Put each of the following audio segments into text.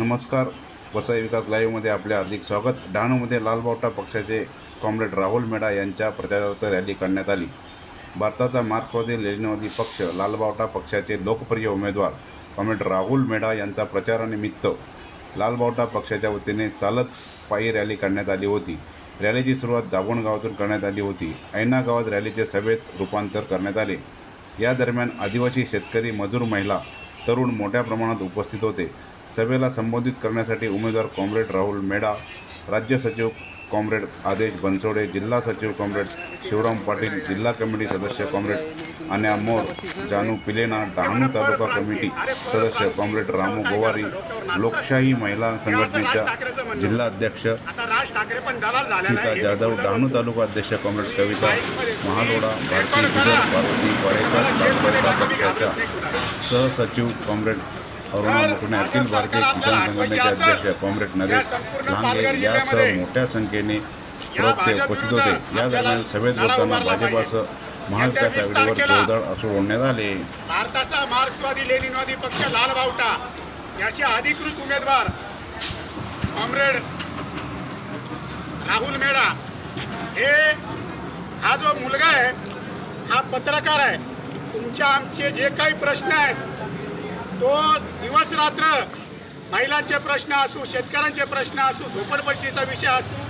नमस्कार. वसई विकास लाईव्हमध्ये आपले हार्दिक स्वागत. डहाणूमध्ये लालबावटा पक्षाचे कॉम्रेड राहुल मेढा यांच्या प्रचारार्थ रॅली काढण्यात आली. भारताचा मार्क्सवादी लेनिनवादी पक्ष लालबावटा पक्षाचे लोकप्रिय उमेदवार कॉम्रेड राहुल मेढा यांचा प्रचारानिमित्त लालबावटा पक्षाच्या वतीने चालत पायी रॅली काढण्यात आली होती. रॅलीची सुरुवात दाभोण गावातून करण्यात आली होती. ऐना गावात रॅलीचे सभेत रूपांतर करण्यात आले. या दरम्यान आदिवासी शेतकरी मजूर महिला तरुण मोठ्या प्रमाणात उपस्थित होते. सभेला संबोधित करण्यासाठी उमेदवार कॉम्रेड राहुल मेडा राज्य सचिव कॉम्रेड आदेश बनसोडे जिल्हा सचिव कॉम्रेड शिवराम पाटील जिल्हा कमिटी सदस्य कॉम्रेड अन्या मोर जानू पिलेना डहाणू तालुका कमिटी सदस्य कॉम्रेड रामू गोवारी लोकशाही महिला संघटनेच्या जिल्हा अध्यक्ष सीता जाधव डहाणू तालुका अध्यक्ष कॉम्रेड कविता महालोडा भारती गुजर पार्वती पाडेकर पक्षाच्या सहसचिव कॉम्रेड अरुणा मुकणे अखिल भारतीय किसान संघटनेचे अध्यक्ष कॉम्रेड नरेश लांगे यासह मोठ्या संख्येने प्रवक्ते उपस्थित होते. या दरम्यान सभेत बोलताना भाजपासह महाविकास आघाडीवर जोरदार असूड ओढण्यात आले. भारताचा मार्क्सवादी लेनिनवादी पक्ष लाल बावटा. याचे अधिकृत उमेदवार कॉम्रेड राहुल मेडा हे हा जो मुलगा आहे हा पत्रकार आहे. तुमच्या आमचे जे काही प्रश्न आहेत तो दिवस रात्र महिलांचे प्रश्न असू शेतकऱ्यांचे प्रश्न असू झोपडपट्टीचा विषय असू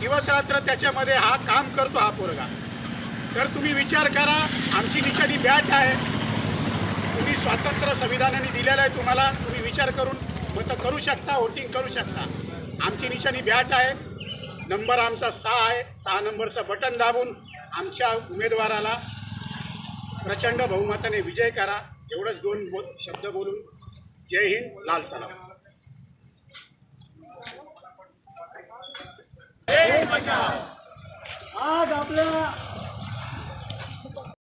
दिवस रात्र त्याच्यामध्ये हा काम करतो हा पोरगा. तर तुम्ही विचार करा आमची निशाणी बॅट आहे. तुम्ही स्वातंत्र्य संविधानाने दिलेलं आहे तुम्हाला तुम्ही विचार करून मतं करू शकता वोटिंग करू शकता. आमची निशाणी बॅट आहे. नंबर आमचा सहा आहे. सहा नंबरचं बटन दाबून आमच्या उमेदवाराला प्रचंड बहुमताने विजय करा. एवढंच दोन बोल शब्द बोलून. जय हिंद लाल सलाम. आज आपल्या